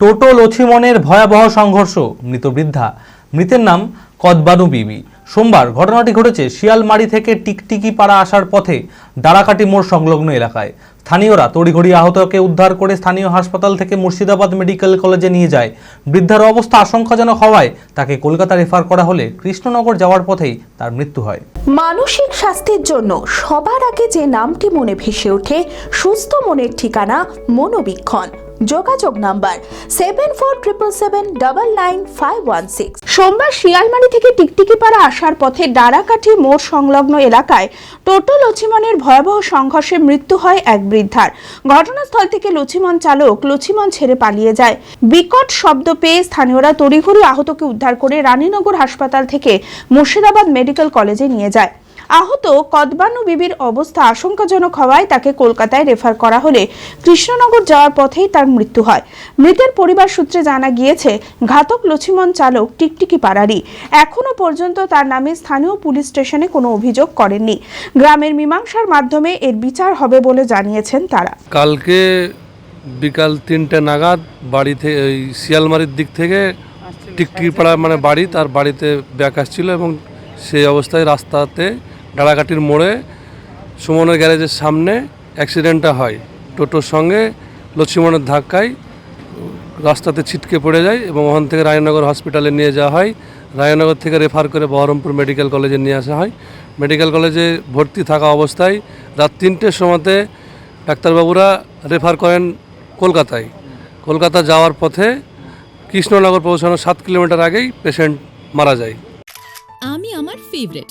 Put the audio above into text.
টোটো লছিমনের ভয়াবহ সংঘর্ষ, মৃত বৃদ্ধা। মৃতের নাম কদবানু বিবি। সোমবার ঘটনাটি ঘটেছে শিয়ালমারি থেকে টিকটিকি পাড়া আসার পথে দাঁড়াকাটি মোড় সংলগ্ন এলাকায়। স্থানীয়রা তড়িঘড়ি আহতকে উদ্ধার করে স্থানীয় হাসপাতাল থেকে মুর্শিদাবাদ মেডিকেল কলেজে নিয়ে যায়। বৃদ্ধার অবস্থা আশঙ্কাজনক হওয়ায় তাকে কলকাতা রেফার করা হলে কৃষ্ণনগর যাওয়ার পথেই তার মৃত্যু হয়। মানসিক স্বাস্থ্যের জন্য সবার আগে যে নামটি মনে ভেসে ওঠে, সুস্থ মনের ঠিকানা মনোবীক্ষণ। যোগাযোগ number seven four triple seven double nine five one six সোমবার শিয়ালমারি থেকে টিকটিকিপাড়া আসার পথে ডারাকাঠি মোড় সংলগ্ন এলাকায় টোটো লছিমনের ভয়াবহ সংঘর্ষে মৃত্যু হয় এক বৃদ্ধার। ঘটনাস্থল থেকে লছিমন চালক লছিমন ছেড়ে পালিয়ে যায়। বিকট শব্দ পেয়ে স্থানীয়রা তড়িঘড়ি আহতকে উদ্ধার করে রানীনগর হাসপাতাল থেকে মুর্শিদাবাদ মেডিকেল কলেজে নিয়ে যায়। আহত কদবানু বিবির অবস্থা আশঙ্কাজনক হওয়ায় তাকে কলকাতায় রেফার করা হলে কৃষ্ণনগর যাওয়ার পথেই তার মৃত্যু হয়। মৃতের পরিবার সূত্রে জানা গিয়েছে ঘাতক লছিমন চালক টিকটিকি পাড়ারই। এখনও পর্যন্ত তার নামে স্থানীয় পুলিশ স্টেশনে কোনো অভিযোগ করেননি। গ্রামের মীমাংসার মাধ্যমে এর বিচার হবে বলে জানিয়েছেন তারা। কালকে বিকাল তিনটে নাগাদ বাড়ি থেকে ওই শিয়ালমারির দিক থেকে টিকটিকি পাড়া মানে বাড়ি তার বাড়িতে ব্যাক আসছিল এবং সেই অবস্থায় রাস্তাতে ডাড়াকাটির মোড়ে সুমনের গ্যারেজের সামনে অ্যাক্সিডেন্টটা হয়। টোটোর সঙ্গে লক্ষ্মীমনের ধাক্কায় রাস্তাতে ছিটকে পড়ে যায় এবং ওখান থেকে রায়নগর হসপিটালে নিয়ে যাওয়া হয়। রায়নগর থেকে রেফার করে বহরমপুর মেডিকেল কলেজে নিয়ে আসা হয়। মেডিকেল কলেজে ভর্তি থাকা অবস্থায় রাত তিনটের সময়তে ডাক্তারবাবুরা রেফার করেন কলকাতায়। কলকাতা যাওয়ার পথে কৃষ্ণনগর পৌঁছানোর সাত কিলোমিটার আগেই পেশেন্ট মারা যায়। আমি আমার ফেভারিট।